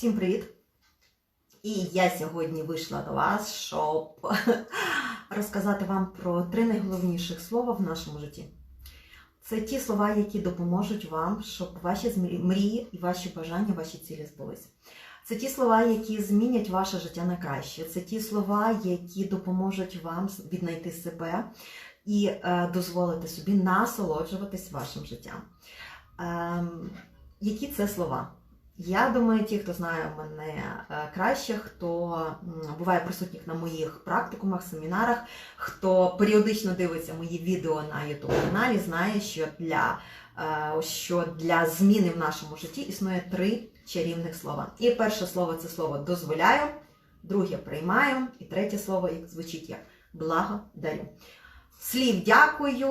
Всім привіт! І я сьогодні вийшла до вас, щоб розказати вам про три найголовніших слова в нашому житті. Це ті слова, які допоможуть вам, щоб ваші мрії і ваші бажання, ваші цілі збулись. Це ті слова, які змінять ваше життя на краще. Це ті слова, які допоможуть вам віднайти себе і е, дозволити собі насолоджуватись вашим життям. Ем, які це слова? Я думаю, ті, хто знає мене е, краще, хто буває присутніх на моїх практикумах, семінарах, хто періодично дивиться мої відео на youtube каналі, знає, що для, е, що для зміни в нашому житті існує три чарівних слова. І перше слово це слово дозволяю, друге приймаю, і третє слово як звучить як благодарю. Слів дякую,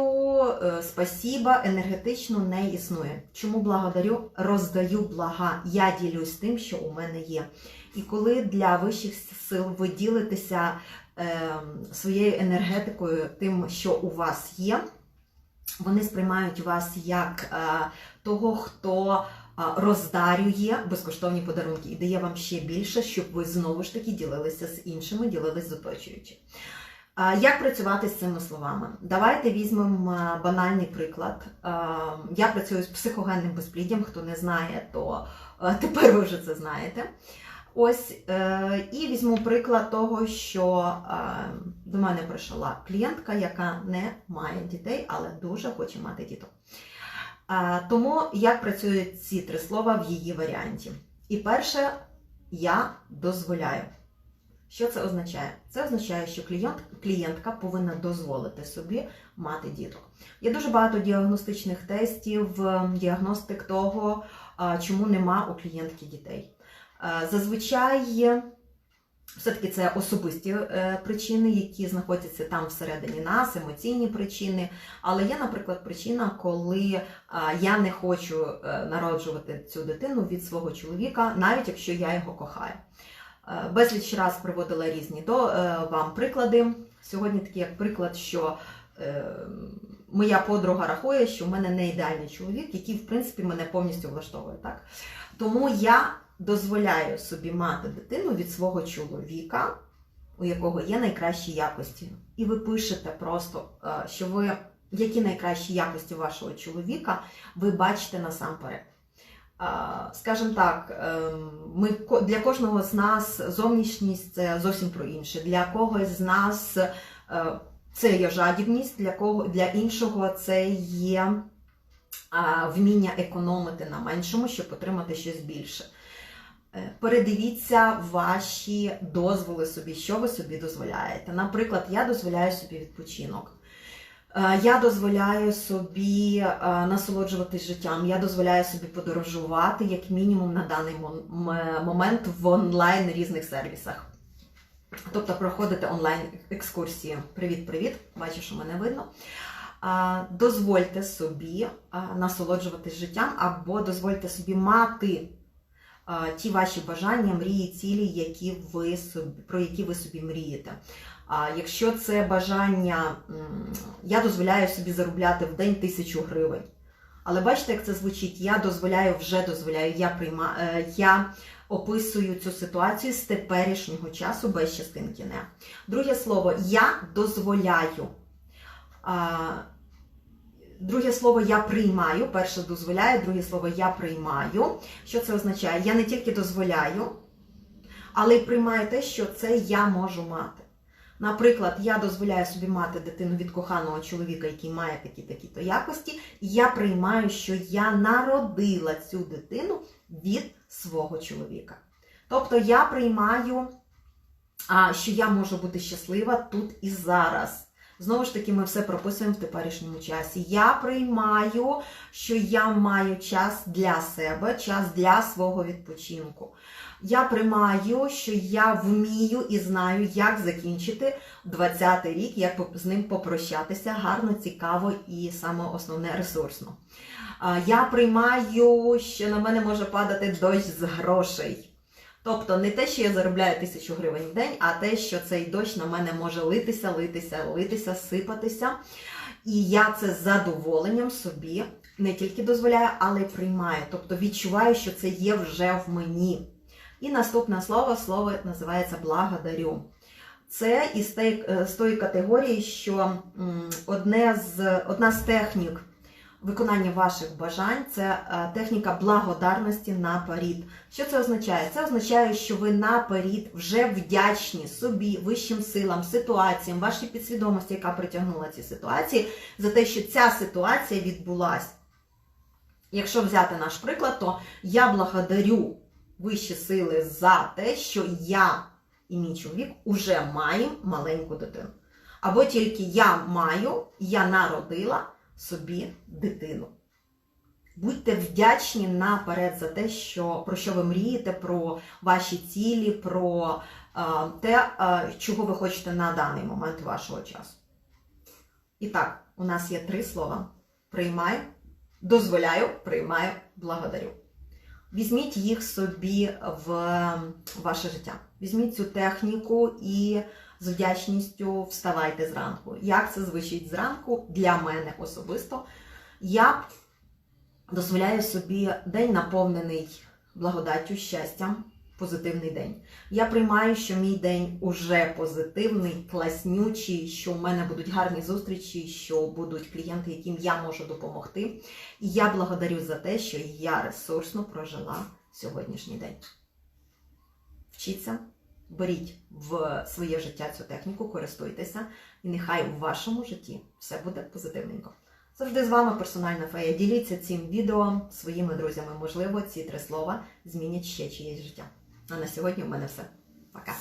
е, спасіба, енергетично не існує. Чому благодарю? Роздаю блага. Я ділюсь тим, що у мене є. І коли для вищих сил ви ділитеся е, своєю енергетикою, тим, що у вас є, вони сприймають вас як е, того, хто е, роздарює безкоштовні подарунки і дає вам ще більше, щоб ви знову ж таки ділилися з іншими, ділились з оточуючими. Як працювати з цими словами? Давайте візьмемо е, банальний приклад. Е, Я працюю з психогенним безпліддям. Хто не знає, то е, тепер ви вже це знаєте. Ось і візьму приклад того, що до мене прийшла клієнтка, яка не має дітей, але дуже хоче мати діток. Тому як працюють ці три слова в її варіанті? І перше, я дозволяю. Що це означає? Це означає, що клієнт, клієнтка повинна дозволити собі мати діток. Є дуже багато діагностичних тестів, ем, діагностик того, чому нема у клієнтки дітей. Е, Зазвичай все-таки це особисті е, причини, які знаходяться там всередині нас, емоційні причини. Але є, наприклад, причина, коли я не хочу е, народжувати цю дитину від свого чоловіка, навіть якщо я його кохаю. Е, Безліч раз приводила різні до е, вам приклади. Сьогодні такий як приклад, що е, моя подруга рахує, що в мене не ідеальний чоловік, який, в принципі, мене повністю влаштовує. Так? Тому я дозволяю собі мати дитину від свого чоловіка, у якого є найкращі якості. І ви пишете просто, що ви які найкращі якості вашого чоловіка ви бачите насамперед. Скажімо так, ем, ми для кожного з нас зовнішність це зовсім про інше. Для когось з нас е, це є жадібність, для кого для іншого це є вміння економити на меншому, щоб отримати щось більше. Е, Передивіться ваші дозволи собі, що ви собі дозволяєте. Наприклад, я дозволяю собі відпочинок. Е, Я дозволяю собі е, насолоджуватись життям. Я дозволяю собі подорожувати як мінімум на даний момент в онлайн різних сервісах. Тобто проходити онлайн екскурсії. Привіт-привіт! Бачу, що мене видно. Дозвольте собі насолоджуватись життям, або дозвольте собі мати ті ваші бажання, мрії, цілі, які ви собі, про які ви собі мрієте. Якщо це бажання, я дозволяю собі заробляти в день тисячу гривень. Але бачите, як це звучить? Я дозволяю, вже дозволяю, я прийма, е, я описую цю ситуацію з теперішнього часу без частинки не. Друге слово, я дозволяю. Друге слово я приймаю. Перше дозволяю, друге слово я приймаю. Що це означає? Я не тільки дозволяю, але й приймаю те, що це я можу мати. Наприклад, я дозволяю собі мати дитину від коханого чоловіка, який має такі-такі-то якості, і я приймаю, що я народила цю дитину від свого чоловіка. Тобто я приймаю, що я можу бути щаслива тут і зараз. Знову ж таки, ми все прописуємо в теперішньому часі. Я приймаю, що я маю час для себе, час для свого відпочинку. Я приймаю, що я вмію і знаю, як закінчити 20-й рік, як з ним попрощатися гарно, цікаво і саме основне ресурсно. Я приймаю, що на мене може падати дощ з грошей. Тобто не те, що я заробляю тисячу гривень в день, а те, що цей дощ на мене може литися, литися, литися, сипатися. І я це з задоволенням собі не тільки дозволяю, але й приймаю. Тобто відчуваю, що це є вже в мені. І наступне слово слово називається благодарю. Це із тей- е, з тої категорії, що одне з, одна з технік виконання ваших бажань це е, техніка благодарності наперед. Що це означає? Це означає, що ви наперед вже вдячні собі, вищим силам, ситуаціям, вашій підсвідомості, яка притягнула ці ситуації, за те, що ця ситуація відбулася. Якщо взяти наш приклад, то я благодарю вищі сили за те, що я і мій чоловік уже маємо маленьку дитину. Або тільки я маю, я народила собі дитину. Будьте вдячні наперед за те, що, про що ви мрієте, про ваші цілі, про е, те, е, чого ви хочете на даний момент вашого часу. І так, у нас є три слова: приймаю, дозволяю, приймаю, благодарю. Візьміть їх собі в ваше життя. Візьміть цю техніку і з вдячністю вставайте зранку. Як це звучить зранку для мене особисто? Я дозволяю собі день наповнений благодаттю, щастям, позитивний день. Я приймаю, що мій день уже позитивний, класнючий, що в мене будуть гарні зустрічі, що будуть клієнти, яким я можу допомогти. І я благодарю за те, що я ресурсно прожила сьогоднішній день. Вчіться, беріть в своє життя цю техніку, користуйтеся, і нехай у вашому житті все буде позитивненько. Завжди з вами персональна фея. Діліться цим відео своїми друзями. Можливо, ці три слова змінять ще чиєсь життя. А на сьогодні в мене все. Пока!